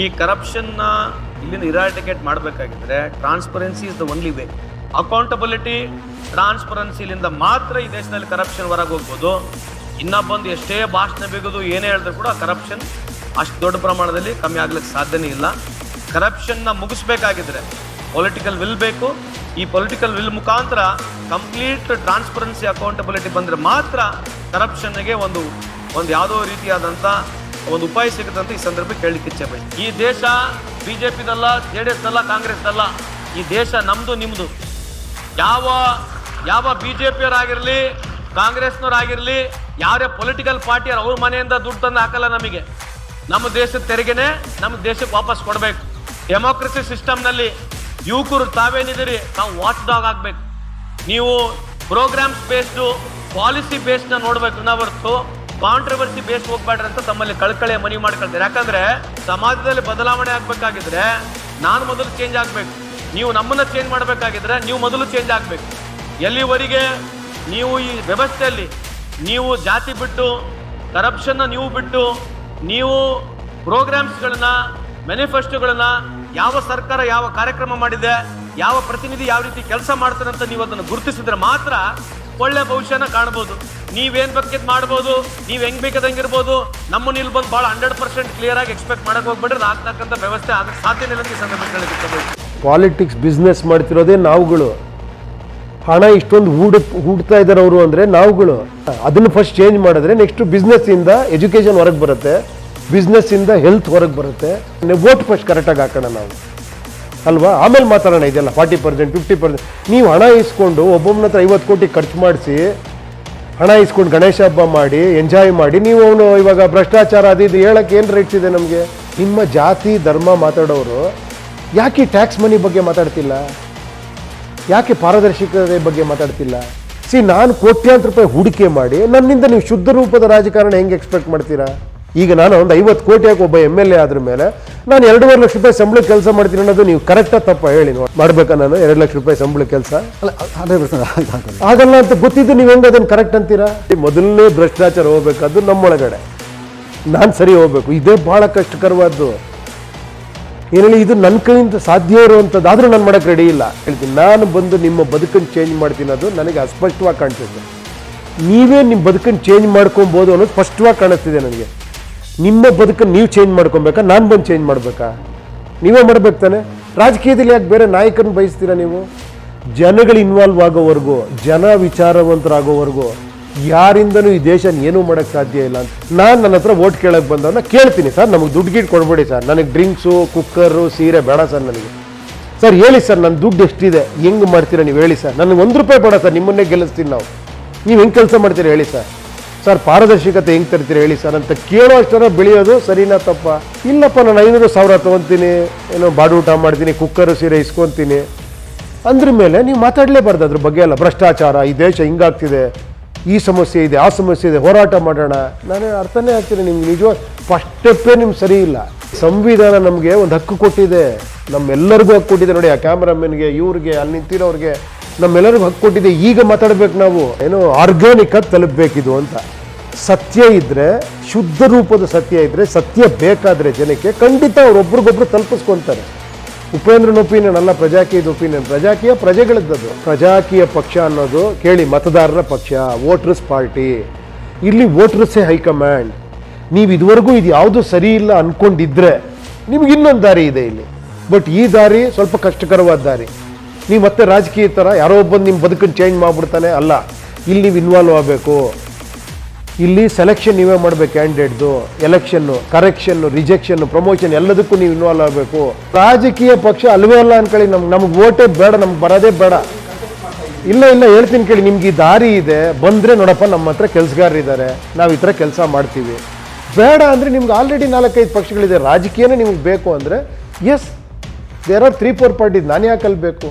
ಈ ಕರಪ್ಷನ್ನ ಇಲ್ಲಿನ eradicate ಮಾಡಬೇಕಾಗಿದ್ರೆ transparency is the only way accountability ಟ್ರಾನ್ಸ್ಪರೆನ್ಸಿಲಿಂದ ಮಾತ್ರ ಈ ದೇಶದಲ್ಲಿ ಕರಪ್ಷನ್ ಹೊರಗೆ ಹೋಗ್ಬೋದು. ಬಂದು ಎಷ್ಟೇ ಭಾಷಣ ಬಿಗೋದು ಏನೇ ಹೇಳಿದ್ರು ಕೂಡ ಕರಪ್ಷನ್ ಅಷ್ಟು ದೊಡ್ಡ ಪ್ರಮಾಣದಲ್ಲಿ ಕಮ್ಮಿ ಆಗ್ಲಿಕ್ಕೆ ಸಾಧ್ಯನೇ ಇಲ್ಲ. ಕರಪ್ಷನ್ನ ಮುಗಿಸ್ಬೇಕಾಗಿದ್ರೆ ಪೊಲಿಟಿಕಲ್ ವಿಲ್ ಬೇಕು. ಈ ಪೊಲಿಟಿಕಲ್ ವಿಲ್ ಮುಖಾಂತರ ಕಂಪ್ಲೀಟ್ ಟ್ರಾನ್ಸ್ಪರೆನ್ಸಿ ಅಕೌಂಟಬಿಲಿಟಿ ಬಂದರೆ ಮಾತ್ರ ಕರಪ್ಷನ್ಗೆ ಒಂದು ಒಂದು ಯಾವುದೋ ರೀತಿಯಾದಂಥ ಒಂದು ಉಪಾಯ ಸಿಗುತ್ತೆ ಈ ಸಂದರ್ಭಕ್ಕೆ ಹೇಳಲಿಕ್ಕೆ ಇಚ್ಛೆ ಈ ದೇಶ ಬಿ ಜೆ ಪಿದಲ್ಲ ಜೆ ಡಿ ಎಸ್ ಅಲ್ಲ ಕಾಂಗ್ರೆಸ್ ಅಲ್ಲ ಈ ದೇಶ ನಮ್ಮದು ನಿಮ್ಮದು ಯಾವ ಯಾವ ಬಿ ಜೆ ಕಾಂಗ್ರೆಸ್ನವರಾಗಿರಲಿ, ಯಾರೇ ಪೊಲಿಟಿಕಲ್ ಪಾರ್ಟಿಯವ್ರು ಅವ್ರ ಮನೆಯಿಂದ ದುಡ್ಡು ತಂದು ಹಾಕಲ್ಲ ನಮಗೆ. ನಮ್ಮ ದೇಶದ ತೆರಿಗೆನೆ ನಮ್ಮ ದೇಶಕ್ಕೆ ವಾಪಸ್ ಕೊಡಬೇಕು. ಡೆಮೋಕ್ರಸಿ ಸಿಸ್ಟಮ್ನಲ್ಲಿ ಯುವಕರು ತಾವೇನಿದ್ದೀರಿ ನಾವು ವಾಚ್ ಡಾಗ್ ಆಗಬೇಕು. ನೀವು ಪ್ರೋಗ್ರಾಮ್ಸ್ ಬೇಸ್ಡು, ಪಾಲಿಸಿ ಬೇಸ್ನ ನೋಡ್ಬೇಕು, ನಾವು ಹೊರತು ಕಾಂಟ್ರವರ್ಸಿ ಬೇಸ್ ಹೋಗ್ಬೇಡ್ರಿ ಅಂತ ತಮ್ಮಲ್ಲಿ ಕಳ್ಕಳೆ ಮನವಿ ಮಾಡ್ಕೊಳ್ತಾರೆ. ಯಾಕಂದ್ರೆ ಸಮಾಜದಲ್ಲಿ ಬದಲಾವಣೆ ಆಗ್ಬೇಕಾಗಿದ್ರೆ ನಾನು ಮೊದಲು ಚೇಂಜ್ ಆಗ್ಬೇಕು. ನೀವು ನಮ್ಮನ್ನ ಚೇಂಜ್ ಮಾಡಬೇಕಾಗಿದ್ರೆ ನೀವು ಮೊದಲು ಚೇಂಜ್ ಆಗ್ಬೇಕು. ಎಲ್ಲಿವರೆಗೆ ನೀವು ಈ ವ್ಯವಸ್ಥೆಯಲ್ಲಿ ನೀವು ಜಾತಿ ಬಿಟ್ಟು ಕರಪ್ಷನ್ನ ನೀವು ಬಿಟ್ಟು, ನೀವು ಪ್ರೋಗ್ರಾಮ್ಸ್ಗಳನ್ನ ಮ್ಯಾನಿಫೆಸ್ಟೋಗಳನ್ನ ಯಾವ ಸರ್ಕಾರ ಯಾವ ಕಾರ್ಯಕ್ರಮ ಮಾಡಿದೆ, ಯಾವ ಪ್ರತಿನಿಧಿ ಯಾವ ರೀತಿ ಕೆಲಸ ಮಾಡ್ತಾರೆ ಅಂತ ನೀವು ಅದನ್ನು ಗುರುತಿಸಿದ್ರೆ ಮಾತ್ರ ಒಳ್ಳೆ ಭವಿಷ್ಯನ ಕಾಣ್ಬೋದು. ನೀವೇನ್ ಬೇಕಿದ್ ಮಾಡ್ಬೋದು, ನೀವು ಹೆಂಗ್ ಬೇಕಾದಂಗೆ ಇರ್ಬೋದು ನಮ್ಮನ್ನ ಇಲ್ಲಿ ಬಂದು ಭಾಳ ಹಂಡ್ರೆಡ್ ಪರ್ಸೆಂಟ್ ಕ್ಲಿಯರ್ ಆಗಿ ಎಕ್ಸ್ಪೆಕ್ಟ್ ಮಾಡಕ್ಕೆ ಹೋಗ್ಬಿಟ್ರೆ ಆಗ್ತಕ್ಕಂಥ ವ್ಯವಸ್ಥೆ ಆಗಕ್ಕೆ ಸಾಧ್ಯ ಇಲ್ಲ ಈ ಸಂದರ್ಭದಲ್ಲಿ ಪಾಲಿಟಿಕ್ಸ್ ಬಿಸ್ನೆಸ್ ಮಾಡ್ತಿರೋದೇ ನಾವುಗಳು. ಹಣ ಇಷ್ಟೊಂದು ಹೂಡ್ ಹೂಡ್ತಾ ಇದ್ದಾರೆ ಅವರು ಅಂದರೆ ನಾವುಗಳು. ಅದನ್ನು ಫಸ್ಟ್ ಚೇಂಜ್ ಮಾಡಿದ್ರೆ ನೆಕ್ಸ್ಟ್ ಬಿಸ್ನೆಸ್ಸಿಂದ ಎಜುಕೇಷನ್ ಹೊರಗೆ ಬರುತ್ತೆ. ಬಿಸ್ನೆಸ್ಸಿಂದ ಹೆಲ್ತ್ ಹೊರಗೆ ಬರುತ್ತೆ. ವೋಟ್ ಫಸ್ಟ್ ಕರೆಕ್ಟಾಗಿ ಹಾಕೋಣ ನಾವು. ಅಲ್ವಾ? ಆಮೇಲೆ ಮಾತಾಡೋಣ ಇದೆಲ್ಲ, ಫಾರ್ಟಿ ಪರ್ಸೆಂಟ್, ಫಿಫ್ಟಿ ಪರ್ಸೆಂಟ್. ನೀವು ಹಣ ಇಸ್ಕೊಂಡು ಒಬ್ಬೊಬ್ಬನ ಹತ್ರ ಐವತ್ತು ಕೋಟಿ ಖರ್ಚು ಮಾಡಿಸಿ, ಹಣ ಇಸ್ಕೊಂಡು ಗಣೇಶ ಹಬ್ಬ ಮಾಡಿ ಎಂಜಾಯ್ ಮಾಡಿ, ನೀವು ಅವನು ಇವಾಗ ಭ್ರಷ್ಟಾಚಾರ ಅದು ಇದು ಹೇಳಕ್ಕೆ ಏನು ರೈಟ್ಸ್ ಇದೆ ನಮಗೆ? ನಿಮ್ಮ ಜಾತಿ, ಧರ್ಮ ಮಾತಾಡೋರು ಯಾಕೆ ಟ್ಯಾಕ್ಸ್ ಮನಿ ಬಗ್ಗೆ ಮಾತಾಡ್ತಿಲ್ಲ? ಯಾಕೆ ಪಾರದರ್ಶಕತೆ ಬಗ್ಗೆ ಮಾತಾಡ್ತಿಲ್ಲ? ಸಿ ನಾನು ಕೋಟ್ಯಾಂತರ ರೂಪಾಯಿ ಹೂಡಿಕೆ ಮಾಡಿ, ನನ್ನಿಂದ ನೀವು ಶುದ್ಧ ರೂಪದ ರಾಜಕಾರಣ ಹೆಂಗೆ ಎಕ್ಸ್ಪೆಕ್ಟ್ ಮಾಡ್ತೀರಾ? ಈಗ ನಾನು ಒಂದು ಐವತ್ತು ಕೋಟಿ ಹಾಕಿ ಒಬ್ಬ ಎಂ ಎಲ್ ಎ ಆದ್ರ ಮೇಲೆ ನಾನು ಎರಡೂವರೆ ಲಕ್ಷ ರೂಪಾಯಿ ಸಂಬಳ ಕೆಲಸ ಮಾಡ್ತೀನಿ ಅನ್ನೋದು ನೀವು ಕರೆಕ್ಟಾಗಿ ತಪ್ಪ? ಹೇಳಿ ನೋಡಿ. ಮಾಡ್ಬೇಕಾ ನಾನು? ಎರಡು ಲಕ್ಷ ರೂಪಾಯಿ ಸಂಬಳ ಕೆಲಸ? ಅಲ್ಲ ಹಂಡ್ರೆಡ್ ಪರ್ಸೆಂಟ್ ಆಗಲ್ಲ ಅಂತ ಗೊತ್ತಿದ್ದು ನೀವು ಹೆಂಗೆ ಅದನ್ನು ಕರೆಕ್ಟ್ ಅಂತೀರಾ? ಮೊದಲನೇ ಭ್ರಷ್ಟಾಚಾರ ಹೋಗ್ಬೇಕಾದ್ದು ನಮ್ಮೊಳಗಡೆ. ನಾನು ಸರಿ ಹೋಗ್ಬೇಕು. ಇದೇ ಭಾಳ ಕಷ್ಟಕರವಾದ್ದು. ಏನೇಳಿ ಇದು ನನ್ನ ಕೈಯಿಂದ ಸಾಧ್ಯ ಇರುವಂಥದ್ದು ಆದರೂ ನಾನು ಮಾಡೋಕ್ಕೆ ರೆಡಿ ಇಲ್ಲ. ಹೇಳ್ತೀನಿ ನಾನು ಬಂದು ನಿಮ್ಮ ಬದುಕನ್ನು ಚೇಂಜ್ ಮಾಡ್ತೀನಿ ಅದು ನನಗೆ ಅಸ್ಪಷ್ಟವಾಗಿ ಕಾಣಿಸುತ್ತೆ ನೀವೇ ನಿಮ್ಮ ಬದುಕನ್ನು ಚೇಂಜ್ ಮಾಡ್ಕೊಬೋದು ಅನ್ನೋದು ಸ್ಪಷ್ಟವಾಗಿ ಕಾಣಿಸ್ತಿದೆ ನನಗೆ. ನಿಮ್ಮ ಬದುಕನ್ನು ನೀವು ಚೇಂಜ್ ಮಾಡ್ಕೊಬೇಕಾ? ನಾನು ಬಂದು ಚೇಂಜ್ ಮಾಡಬೇಕಾ? ನೀವೇ ಮಾಡ್ಬೇಕು ತಾನೆ. ರಾಜಕೀಯದಲ್ಲಿ ಯಾಕೆ ಬೇರೆ ನಾಯಕರನ್ನ ಬಯಸ್ತೀರಾ ನೀವು? ಜನಗಳು ಇನ್ವಾಲ್ವ್ ಆಗೋವರೆಗೂ, ಜನ ವಿಚಾರವಂತರಾಗೋವರೆಗೂ ಯಾರಿಂದನೂ ಈ ದೇಶ ಏನೂ ಮಾಡೋಕ್ಕೆ ಸಾಧ್ಯ ಇಲ್ಲ ಅಂತ ನಾನು ನನ್ನ ಹತ್ರ ಓಟ್ ಕೇಳಕ್ಕೆ ಬಂದವನ್ನ ಕೇಳ್ತೀನಿ ಸರ್. ನಮಗೆ ದುಡ್ಡು ಗಿಟ್ಟು ಕೊಡ್ಬೇಡಿ ಸರ್. ನನಗೆ ಡ್ರಿಂಕ್ಸು ಕುಕ್ಕರು ಸೀರೆ ಬೇಡ ಸರ್ ನನಗೆ. ಸರ್, ಹೇಳಿ ಸರ್ ನನ್ನ ದುಡ್ಡು ಎಷ್ಟಿದೆ? ಹೆಂಗೆ ಮಾಡ್ತೀರಾ ನೀವು ಹೇಳಿ ಸರ್. ನನಗೆ ಒಂದು ರೂಪಾಯಿ ಬೇಡ ಸರ್. ನಿಮ್ಮನ್ನೇ ಗೆಲ್ಲಿಸ್ತೀನಿ ನಾವು. ನೀವು ಹೆಂಗೆ ಕೆಲಸ ಮಾಡ್ತೀರಾ ಹೇಳಿ ಸರ್. ಸರ್, ಪಾರದರ್ಶಕತೆ ಹೆಂಗೆ ತರ್ತೀರಿ ಹೇಳಿ ಸರ್ ಅಂತ ಕೇಳೋ ಅಷ್ಟರ ಬೆಳೆಯೋದು ಸರಿನಾ ತಪ್ಪ? ಇಲ್ಲಪ್ಪ, ನಾನು ಐನೂರು ಸಾವಿರ ತೊಗೊತೀನಿ, ಏನೋ ಬಾಡೂಟ ಮಾಡ್ತೀನಿ, ಕುಕ್ಕರ್ ಸೀರೆ ಇಸ್ಕೊತೀನಿ. ಅಂದ್ರ ಮೇಲೆ ನೀವು ಮಾತಾಡಲೇಬಾರ್ದು ಅದ್ರ ಬಗ್ಗೆ ಅಲ್ಲ. ಭ್ರಷ್ಟಾಚಾರ, ಈ ದೇಶ ಹಿಂಗಾಗ್ತಿದೆ, ಈ ಸಮಸ್ಯೆ ಇದೆ, ಆ ಸಮಸ್ಯೆ ಇದೆ, ಹೋರಾಟ ಮಾಡೋಣ. ನಾನು ಅರ್ಥನೇ ಆಗ್ತೀನಿ ನಿಮ್ಗೆ, ನಿಜವಾಗ ಫಸ್ಟ್ ಸ್ಟೆಪ್ಪೇ ನಿಮ್ಗೆ ಸರಿ ಇಲ್ಲ. ಸಂವಿಧಾನ ನಮಗೆ ಒಂದು ಹಕ್ಕು ಕೊಟ್ಟಿದೆ. ನಮ್ಮೆಲ್ಲರಿಗೂ ಹಕ್ಕು ಕೊಟ್ಟಿದೆ ನೋಡಿ, ಆ ಕ್ಯಾಮ್ರಾಮನ್ಗೆ, ಇವ್ರಿಗೆ, ಅಲ್ಲಿ ನಿಂತಿರೋರಿಗೆ, ನಮ್ಮೆಲ್ಲರಿಗೂ ಹಕ್ಕು ಕೊಟ್ಟಿದೆ. ಈಗ ಮಾತಾಡ್ಬೇಕು ನಾವು. ಏನು ಆರ್ಗ್ಯಾನಿಕ್ ಆಗಿ ತಲುಪಬೇಕಿದು ಅಂತ. ಸತ್ಯ ಇದ್ರೆ, ಶುದ್ಧ ರೂಪದ ಸತ್ಯ ಇದ್ರೆ, ಸತ್ಯ ಬೇಕಾದ್ರೆ ಜನಕ್ಕೆ ಖಂಡಿತ ಅವ್ರೊಬ್ರಿಗೊಬ್ರು ತಲುಪಿಸ್ಕೊಂತಾರೆ. ಉಪೇಂದ್ರನ ಒಪಿನಿಯನ್ ಅಲ್ಲ, ಪ್ರಜಾಕೀಯದ ಒಪಿನಿಯನ್. ಪ್ರಜಾಕೀಯ ಪ್ರಜೆಗಳದ್ದದು ಪ್ರಜಾಕೀಯ ಪಕ್ಷ ಅನ್ನೋದು ಕೇಳಿ ಮತದಾರರ ಪಕ್ಷ, ವೋಟರ್ಸ್ ಪಾರ್ಟಿ. ಇಲ್ಲಿ ವೋಟರ್ಸೇ ಹೈಕಮಾಂಡ್. ನೀವು ಇದುವರೆಗೂ ಇದು ಯಾವುದು ಸರಿ ಇಲ್ಲ ಅನ್ಕೊಂಡಿದ್ರೆ ನಿಮ್ಗೆ ಇನ್ನೊಂದು ದಾರಿ ಇದೆ ಇಲ್ಲಿ. ಬಟ್ ಈ ದಾರಿ ಸ್ವಲ್ಪ ಕಷ್ಟಕರವಾದ ದಾರಿ. ನೀವು ಮತ್ತೆ ರಾಜಕೀಯ ಥರ ಯಾರೋ ಒಬ್ಬ ನಿಮ್ಮ ಬದುಕನ್ನು ಚೇಂಜ್ ಮಾಡಿಬಿಡ್ತಾನೆ ಅಲ್ಲ. ಇಲ್ಲಿ ನೀವು ಇನ್ವಾಲ್ವ್ ಆಗಬೇಕು. ಇಲ್ಲಿ ಸೆಲೆಕ್ಷನ್ ನೀವೇ ಮಾಡಬೇಕು ಕ್ಯಾಂಡಿಡೇಟ್ದು ಎಲೆಕ್ಷನ್ನು ಕರೆಕ್ಷನ್ನು ರಿಜೆಕ್ಷನ್ನು ಪ್ರಮೋಷನ್ ಎಲ್ಲದಕ್ಕೂ ನೀವು ಇನ್ವಾಲ್ವ್ ಆಗಬೇಕು. ರಾಜಕೀಯ ಪಕ್ಷ ಅಲ್ವೇ ಅಲ್ಲ ಅನ್ಕೊಳ್ಳಿ ನಮ್ಗೆ ನಮ್ಗೆ ಓಟೇ ಬೇಡ, ನಮ್ಗೆ ಬರೋದೇ ಬೇಡ. ಇಲ್ಲ ಇಲ್ಲ, ಹೇಳ್ತೀನಿ ಕೇಳಿ, ನಿಮ್ಗೆ ಈ ದಾರಿ ಇದೆ, ಬಂದರೆ ನೋಡಪ್ಪ, ನಮ್ಮ ಹತ್ರ ಕೆಲಸಗಾರರಿದ್ದಾರೆ ನಾವು ಈ ಥರ ಕೆಲಸ ಮಾಡ್ತೀವಿ. ಬೇಡ ಅಂದರೆ ನಿಮ್ಗೆ ಆಲ್ರೆಡಿ ನಾಲ್ಕೈದು ಪಕ್ಷಗಳಿದೆ, ರಾಜಕೀಯನೇ ನಿಮ್ಗೆ ಬೇಕು ಅಂದರೆ yes there are three four parties ನಾನು ಯಾಕೆ ಅಲ್ಲಿ ಬೇಕು